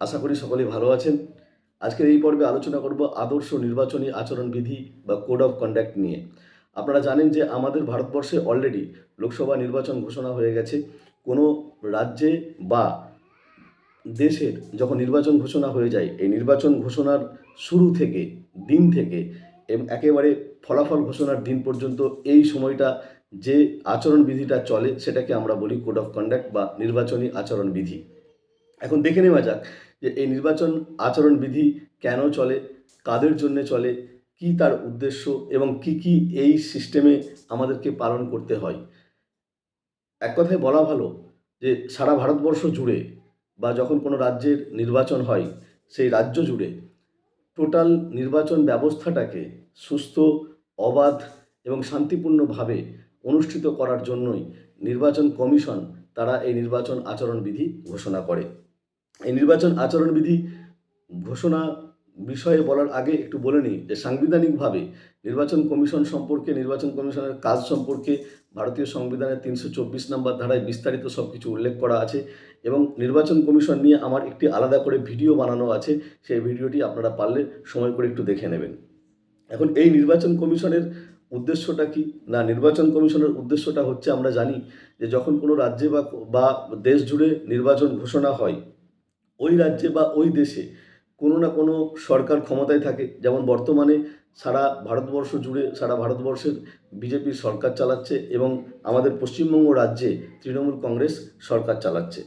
আশা করি সকলেই ভালো আছেন। আজকের এই পর্বে আলোচনা করব আদর্শ নির্বাচনী আচরণবিধি বা কোড অফ কন্ডাক্ট নিয়ে। আপনারা জানেন যে আমাদের ভারতবর্ষে অলরেডি লোকসভা নির্বাচন ঘোষণা হয়ে গেছে। কোনো রাজ্যে বা দেশের যখন নির্বাচন ঘোষণা হয়ে যায়, এই নির্বাচন ঘোষণার শুরু থেকে, দিন থেকে, এবং একেবারে ফলাফল ঘোষণার দিন পর্যন্ত এই সময়টা যে আচরণবিধিটা চলে, সেটাকে আমরা বলি কোড অফ কন্ডাক্ট বা নির্বাচনী আচরণবিধি এখন দেখে নেওয়া যাক যে এই নির্বাচন আচরণবিধি কেন চলে? কাদের জন্য চলে? কি তার উদ্দেশ্য? এবং কি কি এই সিস্টেমে আমাদেরকে পালন করতে হয়? এক কথায় বলা ভালো যে সারা ভারতবর্ষ জুড়ে বা যখন কোনো রাজ্যের নির্বাচন হয়, সেই রাজ্য জুড়ে টোটাল নির্বাচন ব্যবস্থাটাকে সুস্থ, অবাধ এবং শান্তিপূর্ণভাবে অনুষ্ঠিত করার জন্যই নির্বাচন কমিশন তারা এই নির্বাচন আচরণবিধি ঘোষণা করে। এই নির্বাচন আচরণবিধি ঘোষণা বিষয়ে বলার আগে একটু বলে নিই যে সাংবিধানিকভাবে নির্বাচন কমিশন সম্পর্কে, নির্বাচন কমিশনের কাজ সম্পর্কে ভারতীয় সংবিধানের তিনশো চব্বিশ নম্বর ধারায় বিস্তারিত সব কিছু উল্লেখ করা আছে এবং নির্বাচন কমিশন নিয়ে আমার একটি আলাদা করে ভিডিও বানানো আছে। সেই ভিডিওটি আপনারা পারলে সময় করে একটু দেখে নেবেন। এখন এই নির্বাচন কমিশনের উদ্দেশ্যটা কি? না, নির্বাচন কমিশনের উদ্দেশ্যটা হচ্ছে আমরা জানি যে যখন কোনো রাজ্যে বা বা দেশ জুড়ে নির্বাচন ঘোষণা হয় ওই রাজ্যে বা ওই দেশে কোনো না কোনো সরকার ক্ষমতায় থাকে। যেমন বর্তমানে সারা ভারতবর্ষ জুড়ে, সারা ভারতবর্ষের বিজেপি সরকার চালাচ্ছে এবং আমাদের পশ্চিমবঙ্গ রাজ্যে তৃণমূল কংগ্রেস সরকার চালাচ্ছে।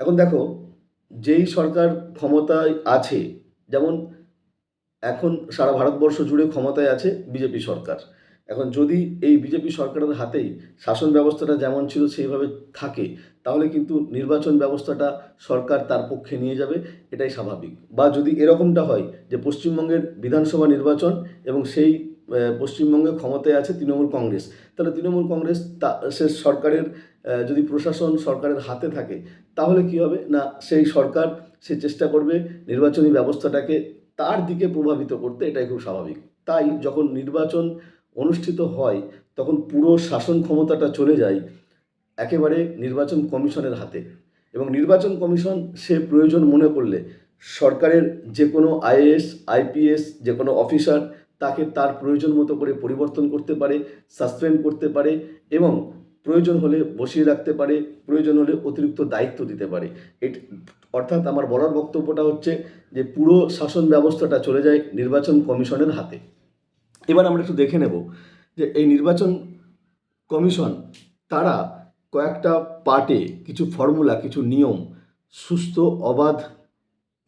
এখন দেখো, যেই সরকার ক্ষমতায় আছে, যেমন এখন সারা ভারতবর্ষ জুড়ে ক্ষমতায় আছে বিজেপি সরকার। এখন যদি এই বিজেপি সরকারের হাতেই শাসন ব্যবস্থাটা যেমন ছিল সেইভাবে থাকে তাহলে কিন্তু নির্বাচন ব্যবস্থাটা সরকার তার পক্ষে নিয়ে যাবে, এটাই স্বাভাবিক। বা যদি এরকমটা হয় যে পশ্চিমবঙ্গের বিধানসভা নির্বাচন এবং সেই পশ্চিমবঙ্গে ক্ষমতায় আছে তৃণমূল কংগ্রেস, তাহলে তৃণমূল কংগ্রেস তা, সে সরকারের যদি প্রশাসন সরকারের হাতে থাকে, তাহলে কি হবে? না, সেই সরকার সে চেষ্টা করবে নির্বাচনী ব্যবস্থাটাকে তার দিকে প্রভাবিত করতে, এটাই খুব স্বাভাবিক। তাই যখন নির্বাচন অনুষ্ঠিত হয়, তখন পুরো শাসন ক্ষমতাটা চলে যায় একেবারে নির্বাচন কমিশনের হাতে। এবং নির্বাচন কমিশন সে প্রয়োজন মনে করলে সরকারের যে কোনো আইএএস, আইপিএস যে কোনো অফিসার তাকে তার প্রয়োজন মতো করে পরিবর্তন করতে পারে, সাসপেন্ড করতে পারে এবং প্রয়োজন হলে বসিয়ে রাখতে পারে, প্রয়োজন হলে অতিরিক্ত দায়িত্ব দিতে পারে। এট, অর্থাৎ আমার বলার বক্তব্যটা হচ্ছে যে পুরো শাসন ব্যবস্থাটা চলে যায় নির্বাচন কমিশনের হাতে। এবার আমরা একটু দেখে নেব যে এই নির্বাচন কমিশন তারা কয়েকটা পার্টে কিছু ফর্মুলা, কিছু নিয়ম সুস্থ, অবাধ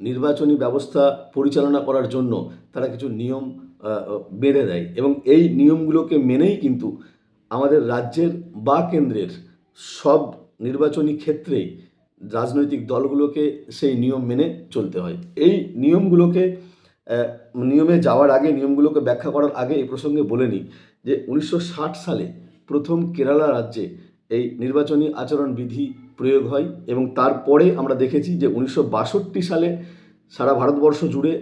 নির্বাচনী ব্যবস্থা পরিচালনা করার জন্য তারা কিছু নিয়ম বেঁধে দেয়। এবং এই নিয়মগুলোকে মেনেই কিন্তু আমাদের রাজ্যের বা কেন্দ্রের সব নির্বাচনী ক্ষেত্রেই রাজনৈতিক দলগুলোকে সেই নিয়ম মেনে চলতে হয়। এই নিয়মগুলোকে নিয়মে যাওয়ার আগে, নিয়মগুলোকে ব্যাখ্যা করার আগে এই প্রসঙ্গে বলে নিই যে উনিশশো ষাট সালে প্রথম কেরালা রাজ্যে এই নির্বাচনী আচরণ বিধি প্রয়োগ হয় এবং তারপরে আমরা দেখেছি যে উনিশশো বাষট্টি সালে সারা ভারতবর্ষ জুড়ে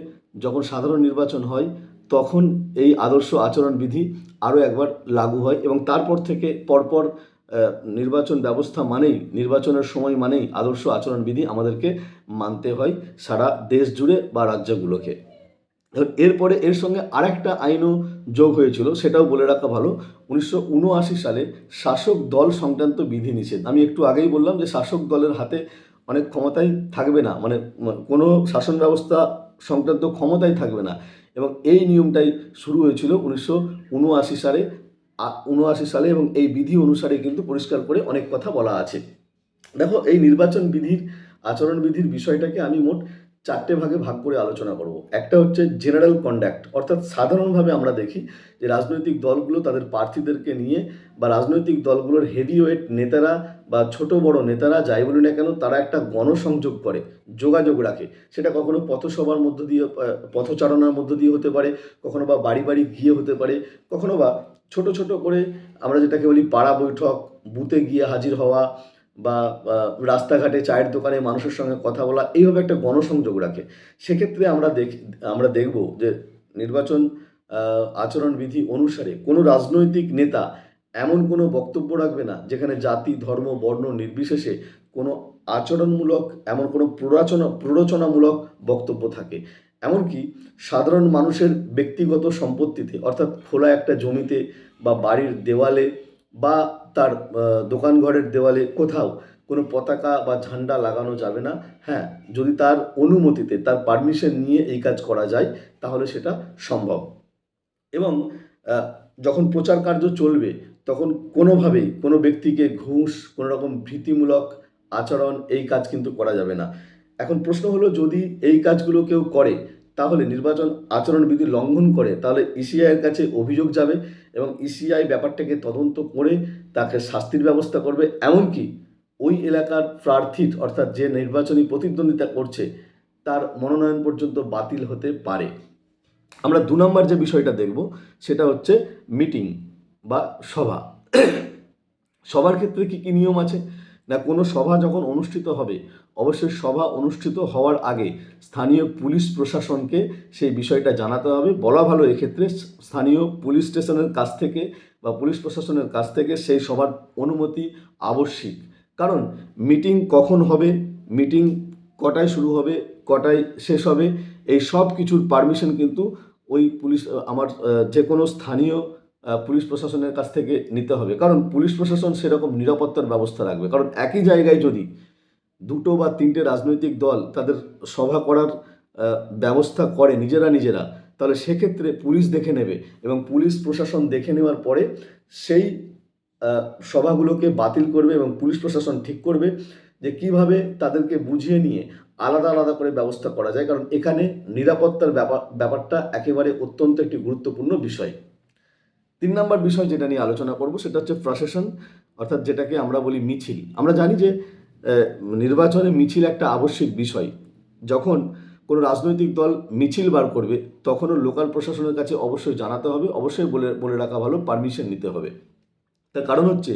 যখন সাধারণ নির্বাচন হয়, তখন এই আদর্শ আচরণ বিধি আরও একবার লাগু হয় এবং তারপর থেকে পরপর নির্বাচন ব্যবস্থা মানেই, নির্বাচনের সময় মানেই আদর্শ আচরণ বিধি আমাদেরকে মানতে হয় সারা দেশ জুড়ে বা রাজ্যগুলোকে। এরপরে এর সঙ্গে আরেকটা আইনও যোগ হয়েছিল, সেটাও বলে রাখা ভালো। উনিশশো উনআশি সালে শাসক দল সংক্রান্ত বিধি নিষেধ। আমি একটু আগেই বললাম যে শাসক দলের হাতে অনেক ক্ষমতাই থাকবে না মানে কোনো শাসন ব্যবস্থা সংক্রান্ত ক্ষমতাই থাকবে না। এবং এই নিয়মটাই শুরু হয়েছিল উনিশশো উনআশি সালে উনআশি সালে এবং এই বিধি অনুসারে কিন্তু পরিষ্কার করে অনেক কথা বলা আছে। দেখো, এই নির্বাচন বিধির, আচরণ বিধির বিষয়টাকে আমি মোট চারটে ভাগে ভাগ করে আলোচনা করব। একটা হচ্ছে জেনারেল কন্ডাক্ট অর্থাৎ সাধারণভাবে আমরা দেখি যে রাজনৈতিক দলগুলো তাদের প্রার্থীদেরকে নিয়ে বা রাজনৈতিক দলগুলোর হেভিওয়েট নেতারা বা ছোট বড় নেতারা, যাই বলি না কেন, তারা একটা গণসংযোগ করে, যোগাযোগ রাখে। সেটা কখনো পথসভার মধ্য দিয়ে পথচারণার মধ্য দিয়ে হতে পারে, কখনো বা বাড়ি বাড়ি গিয়ে হতে পারে, কখনো বা ছোট ছোট করে আমরা যেটাকে বলি পাড়া বৈঠক, বুথে গিয়ে হাজির হওয়া বা রাস্তাঘাটে চায়ের দোকানে মানুষের সঙ্গে কথা বলা, এইভাবে একটা গণসংযোগ রাখে। সেক্ষেত্রে আমরা দেখ, আমরা দেখব যে নির্বাচন আচরণবিধি অনুসারে কোনো রাজনৈতিক নেতা এমন কোনো বক্তব্য রাখবে না, যেখানে জাতি, ধর্ম, বর্ণ নির্বিশেষে কোনো আচরণমূলক, এমন কোনো প্ররোচনা, প্ররোচনামূলক বক্তব্য থাকে। এমনকি সাধারণ মানুষের ব্যক্তিগত সম্পত্তিতে, অর্থাৎ খোলা একটা জমিতে বা বাড়ির দেওয়ালে বা তার আহ, দোকানঘরের দেওয়ালে কোথাও কোনো পতাকা বা ঝান্ডা লাগানো যাবে না। হ্যাঁ যদি তার অনুমতিতে তার পারমিশন নিয়ে এই কাজ করা যায় তাহলে সেটা সম্ভব। এবং যখন প্রচার কার্য চলবে তখন কোনোভাবেই কোনো ব্যক্তিকে ঘুষ কোনো রকম ভীতিমূলক আচরণ এই কাজ কিন্তু করা যাবে না। এখন প্রশ্ন হলো যদি এই কাজগুলো কেউ করে তাহলে নির্বাচন আচরণবিধি লঙ্ঘন করে তাহলে ইসিআইয়ের কাছে অভিযোগ যাবে এবং ইসিআই ব্যাপারটাকে তদন্ত করে তাকে শাস্তির ব্যবস্থা করবে। এমনকি ওই এলাকার প্রার্থী অর্থাৎ যে নির্বাচনী প্রতিদ্বন্দ্বিতা করছে, তার মনোনয়ন পর্যন্ত বাতিল হতে পারে। আমরা দু নম্বর যে বিষয়টা দেখব, সেটা হচ্ছে মিটিং বা সভা। সবার ক্ষেত্রে কি কী নিয়ম আছে? না, কোনো সভা যখন অনুষ্ঠিত হবে, অবশ্যই সভা অনুষ্ঠিত হওয়ার আগে স্থানীয় পুলিশ প্রশাসনকে সেই বিষয়টা জানাতে হবে। বলা ভালো এক্ষেত্রে স্থানীয় পুলিশ স্টেশনের কাছ থেকে বা পুলিশ প্রশাসনের কাছ থেকে সেই সভার অনুমতি আবশ্যিক। কারণ মিটিং কখন হবে, মিটিং কটায় শুরু হবে, কটায় শেষ হবে, এই সব কিছুর পারমিশন কিন্তু ওই পুলিশ, আমার যে কোনো স্থানীয় পুলিশ প্রশাসনের কাছ থেকে নিতে হবে। কারণ পুলিশ প্রশাসন সেরকম নিরাপত্তার ব্যবস্থা রাখবে। কারণ একই জায়গায় যদি দুটো বা তিনটে রাজনৈতিক দল তাদের সভা করার ব্যবস্থা করে নিজেরা নিজেরা, তাহলে সেক্ষেত্রে পুলিশ দেখে নেবে এবং পুলিশ প্রশাসন দেখে নেওয়ার পরে সেই সভাগুলোকে বাতিল করবে এবং পুলিশ প্রশাসন ঠিক করবে যে কীভাবে তাদেরকে বুঝিয়ে নিয়ে আলাদা আলাদা করে ব্যবস্থা করা যায়। কারণ এখানে নিরাপত্তার ব্যাপার ব্যাপারটা একেবারে অত্যন্ত একটি গুরুত্বপূর্ণ বিষয়। তিন নম্বর বিষয় যেটা নিয়ে আলোচনা করব সেটা হচ্ছে প্রশাসন অর্থাৎ যেটাকে আমরা বলি মিছিল। আমরা জানি যে নির্বাচনে মিছিল একটা আবশ্যিক বিষয়। যখন কোনো রাজনৈতিক দল মিছিল বার করবে, তখনও লোকাল প্রশাসনের কাছে অবশ্যই জানাতে হবে, অবশ্যই বলে বলে রাখা ভালো, পারমিশন নিতে হবে। তার কারণ হচ্ছে,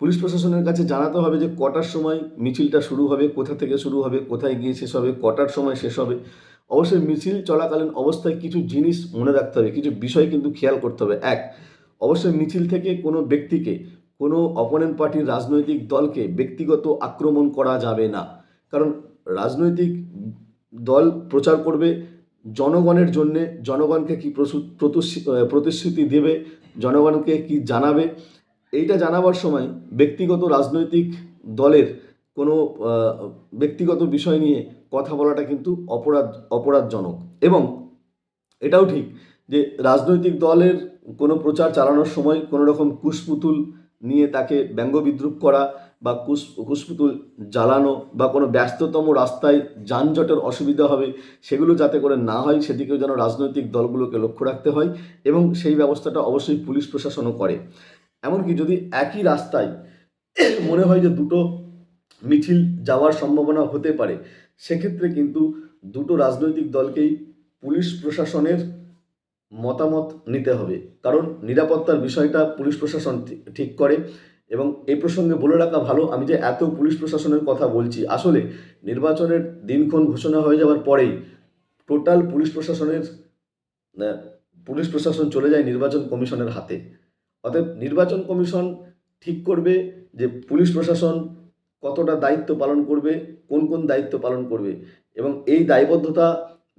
পুলিশ প্রশাসনের কাছে জানাতে হবে যে কটার সময় মিছিলটা শুরু হবে, কোথা থেকে শুরু হবে, কোথায় গিয়ে শেষ হবে, কটার সময় শেষ হবে। অবশ্যই মিছিল চলাকালীন অবস্থায় কিছু জিনিস মনে রাখতে হবে, কিছু বিষয় কিন্তু খেয়াল করতে হবে। এক, অবশ্যই মিছিল থেকে কোনো ব্যক্তিকে, কোনো অপোনেন্ট পার্টির রাজনৈতিক দলকে ব্যক্তিগত আক্রমণ করা যাবে না। কারণ রাজনৈতিক দল প্রচার করবে জনগণের জন্যে, জনগণকে কি প্রতিশ্রুতি দেবে, জনগণকে কি জানাবে? এইটা জানাবার সময় ব্যক্তিগত রাজনৈতিক দলের কোনো ব্যক্তিগত বিষয় নিয়ে কথা বলাটা কিন্তু অপরাধ, অপরাধজনক। এবং এটাও ঠিক যে রাজনৈতিক দলের কোনো প্রচার চালানোর সময় কোনো রকম কুশপুতুল নিয়ে তাকে ব্যঙ্গ বিদ্রুপ করা বা কুশ, কুশপুতুল জ্বালানো বা কোনো ব্যস্ততম রাস্তায় যানজটের অসুবিধা হবে সেগুলো যাতে করে না হয় সেদিকেও যেন রাজনৈতিক দলগুলোকে লক্ষ্য রাখতে হয় এবং সেই ব্যবস্থাটা অবশ্যই পুলিশ প্রশাসনও করে। এমনকি যদি একই রাস্তায় মনে হয় যে দুটো মিছিল যাওয়ার সম্ভাবনা হতে পারে। সেক্ষেত্রে কিন্তু দুটো রাজনৈতিক দলকেই পুলিশ প্রশাসনের মতামত নিতে হবে। কারণ নিরাপত্তার বিষয়টা পুলিশ প্রশাসন ঠিক করে এবং এই প্রসঙ্গে বলে রাখা ভালো, আমি যে এত পুলিশ প্রশাসনের কথা বলছি, আসলে নির্বাচনের দিনক্ষণ ঘোষণা হয়ে যাওয়ার পরেই টোটাল পুলিশ প্রশাসনের পুলিশ প্রশাসন চলে যায় নির্বাচন কমিশনের হাতে। অতএব নির্বাচন কমিশন ঠিক করবে যে পুলিশ প্রশাসন কতটা দায়িত্ব পালন করবে, কোন কোন দায়িত্ব পালন করবে এবং এই দায়বদ্ধতা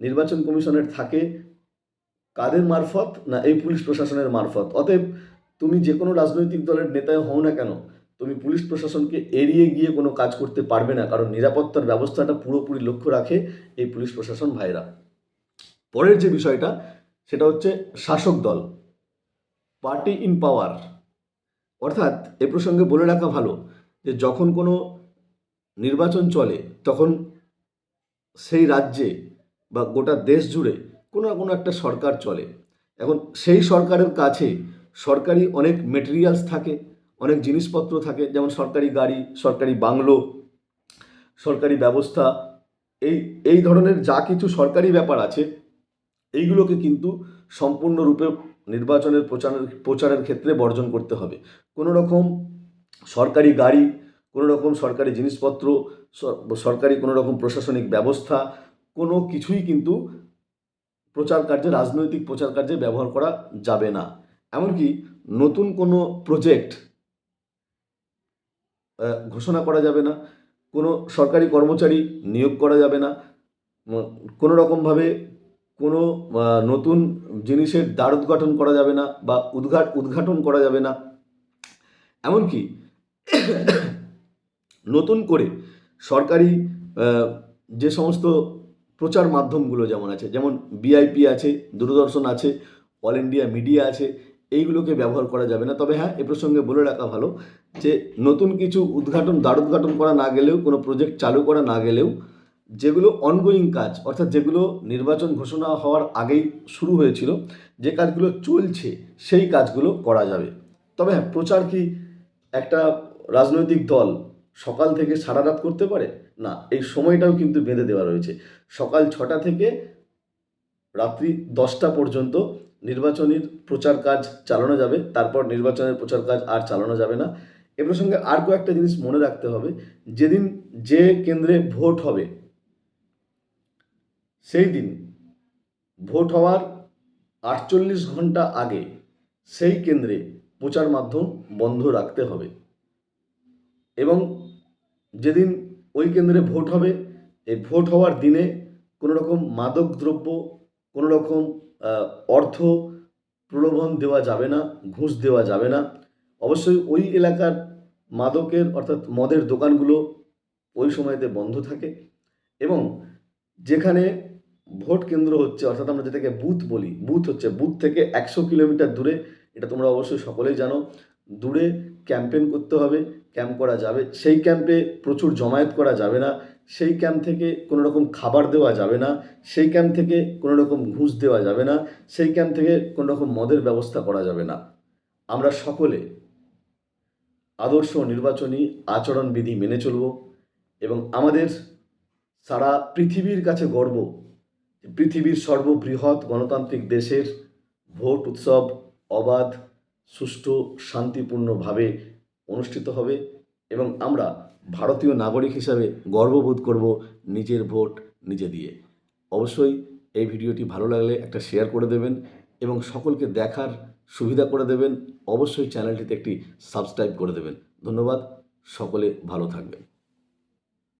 নির্বাচন কমিশনের থাকে কাদের মারফত না এই পুলিশ প্রশাসনের মারফত? অতএব তুমি যে কোনো রাজনৈতিক দলের নেতায় হও না কেন, তুমি পুলিশ প্রশাসনকে এড়িয়ে গিয়ে কোনো কাজ করতে পারবে না, কারণ নিরাপত্তার ব্যবস্থাটা পুরোপুরি লক্ষ্য রাখে এই পুলিশ প্রশাসন ভাইরা। পরের যে বিষয়টা, সেটা হচ্ছে শাসক দল, পার্টি ইন পাওয়ার। অর্থাৎ এ প্রসঙ্গে বলে রাখা ভালো যে যখন কোনো নির্বাচন চলে, তখন সেই রাজ্যে বা গোটা দেশ জুড়ে কোনো না কোনো একটা সরকার চলে। এখন সেই সরকারের কাছে সরকারি অনেক মেটেরিয়ালস থাকে, অনেক জিনিসপত্র থাকে, যেমন সরকারি গাড়ি, সরকারি বাংলো, সরকারি ব্যবস্থা, এই এই ধরনের যা কিছু সরকারি ব্যাপার আছে, এইগুলোকে কিন্তু সম্পূর্ণরূপে নির্বাচনের প্রচারের প্রচারের ক্ষেত্রে বর্জন করতে হবে। কোনো রকম সরকারি গাড়ি কোনো রকম সরকারি জিনিসপত্র সরকারি কোনো রকম প্রশাসনিক ব্যবস্থা, কোনো কিছুই কিন্তু প্রচার কার্যে, রাজনৈতিক প্রচার কার্যে ব্যবহার করা যাবে না। এমনকি নতুন কোনো প্রজেক্ট ঘোষণা করা যাবে না, কোনো সরকারি কর্মচারী নিয়োগ করা যাবে না কোনো রকমভাবে কোনো নতুন জিনিসের দ্বার উদ্ঘাটন করা যাবে না বা উদ্ঘাট, উদ্ঘাটন করা যাবে না। এমনকি নতুন করে সরকারি যে সমস্ত প্রচার মাধ্যমগুলো যেমন আছে, যেমন বিআইপি আছে, দূরদর্শন আছে অল ইন্ডিয়া মিডিয়া আছে, এইগুলোকে ব্যবহার করা যাবে না। তবে হ্যাঁ এ প্রসঙ্গে বলে রাখা ভালো যে নতুন কিছু উদ্ঘাটন দ্বার উদ্ঘাটন করা না গেলেও, কোনো প্রজেক্ট চালু করা না গেলেও, যেগুলো অনগোয়িং কাজ, অর্থাৎ যেগুলো নির্বাচন ঘোষণা হওয়ার আগেই শুরু হয়েছিল, যে কাজগুলো চলছে, সেই কাজগুলো করা যাবে। তবে হ্যাঁ প্রচার কি একটা রাজনৈতিক দল সকাল থেকে সারা রাত করতে পারে? না, এই সময়টাও কিন্তু বেঁধে দেওয়া রয়েছে। সকাল ছটা থেকে রাত্রি দশটা পর্যন্ত নির্বাচনের প্রচার কাজ চালানো যাবে। তারপর নির্বাচনের প্রচার কাজ আর চালানো যাবে না। এ প্রসঙ্গে আর কয়েকটা জিনিস মনে রাখতে হবে। যেদিন যে কেন্দ্রে ভোট হবে, সেই দিন ভোট হওয়ার আটচল্লিশ ঘণ্টা আগে সেই কেন্দ্রে প্রচার মাধ্যম বন্ধ রাখতে হবে। এবং যেদিন ওই কেন্দ্রে ভোট হবে, এই ভোট হওয়ার দিনে কোনো রকম মাদক দ্রব্য, কোনো রকম অর্থ প্রলোভন দেওয়া যাবে না, ঘুষ দেওয়া যাবে না। অবশ্যই ওই এলাকার মাদকের অর্থাৎ মদের দোকানগুলো ওই সময়তে বন্ধ থাকে এবং যেখানে ভোট কেন্দ্র হচ্ছে, অর্থাৎ আমরা যেটাকে বুথ বলি, বুথ হচ্ছে বুথ থেকে একশো কিলোমিটার দূরে, এটা তোমরা অবশ্যই সকলেই জানো। দূরে ক্যাম্পেন করতে হবে, ক্যাম্প করা যাবে। সেই ক্যাম্পে প্রচুর জমায়েত করা যাবে না। সেই ক্যাম্প থেকে কোনো রকম খাবার দেওয়া যাবে না। সেই ক্যাম্প থেকে কোনো রকম ঘুষ দেওয়া যাবে না। সেই ক্যাম্প থেকে কোনো রকম মদের ব্যবস্থা করা যাবে না। আমরা সকলে আদর্শ নির্বাচনী আচরণবিধি মেনে চলব এবং আমাদের সারা পৃথিবীর কাছে গর্ব পৃথিবীর সর্ববৃহৎ গণতান্ত্রিক দেশের ভোট উৎসব অবাধ সুষ্ঠু, শান্তিপূর্ণভাবে অনুষ্ঠিত হবে এবং আমরা ভারতীয় নাগরিক হিসাবে গর্ববোধ করব নিজের ভোট নিজে দিয়ে। অবশ্যই এই ভিডিওটি ভালো লাগলে একটা শেয়ার করে দেবেন এবং সকলকে দেখার সুবিধা করে দেবেন। অবশ্যই চ্যানেলটিতে একটি সাবস্ক্রাইব করে দেবেন। ধন্যবাদ। সকলে ভালো থাকবেন।